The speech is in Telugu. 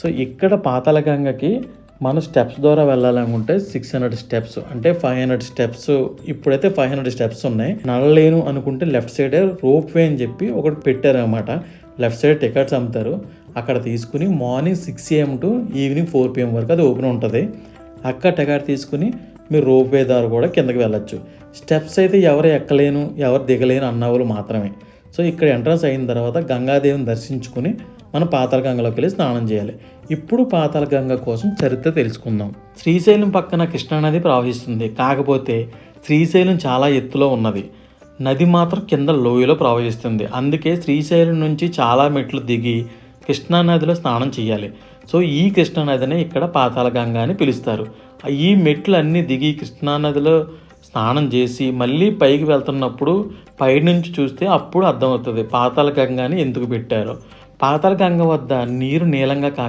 సో ఇక్కడ పాతాళగంగకి మనం స్టెప్స్ ద్వారా వెళ్ళాలనుకుంటే సిక్స్ హండ్రెడ్ స్టెప్స్ అంటే ఫైవ్ హండ్రెడ్ స్టెప్స్ ఇప్పుడైతే ఫైవ్ హండ్రెడ్ స్టెప్స్ ఉన్నాయి. నడలేను అనుకుంటే లెఫ్ట్ సైడ్ రోప్ వే అని చెప్పి ఒకటి పెట్టారనమాట లెఫ్ట్ సైడ్ టికెట్స్ అమ్ముతారు. అక్కడ తీసుకుని morning six AM to evening four PM వరకు అది ఓపెన్ ఉంటుంది. అక్కడ టికెట్ తీసుకుని మీరు రోప్ వే ద్వారా కూడా కిందకి వెళ్ళొచ్చు. స్టెప్స్ అయితే ఎవరు ఎక్కలేను ఎవరు దిగలేను అన్న వాళ్ళు మాత్రమే. సో ఇక్కడ ఎంట్రన్స్ అయిన తర్వాత గంగాదేవిని దర్శించుకుని మనం పాతాళగంగలోకి వెళ్ళి స్నానం చేయాలి. ఇప్పుడు పాతాళగంగ కోసం చరిత్ర తెలుసుకుందాం. శ్రీశైలం పక్కన కృష్ణానది ప్రవహిస్తుంది. కాకపోతే శ్రీశైలం చాలా ఎత్తులో ఉన్నది. నది మాత్రం కింద లోయలో ప్రవహిస్తుంది. అందుకే శ్రీశైలం నుంచి చాలా మెట్లు దిగి కృష్ణానదిలో స్నానం చేయాలి. సో ఈ కృష్ణానదిని ఇక్కడ పాతాళగంగ అని పిలుస్తారు. ఈ మెట్లు అన్నీ దిగి కృష్ణానదిలో స్నానం చేసి మళ్ళీ పైకి వెళ్తున్నప్పుడు పైనుంచి చూస్తే అప్పుడు అర్థమవుతుంది. పాతాళ గంగ అని ఎందుకు పెట్టారో. పాతాళ గంగ వద్ద నీరు నీలంగా కాక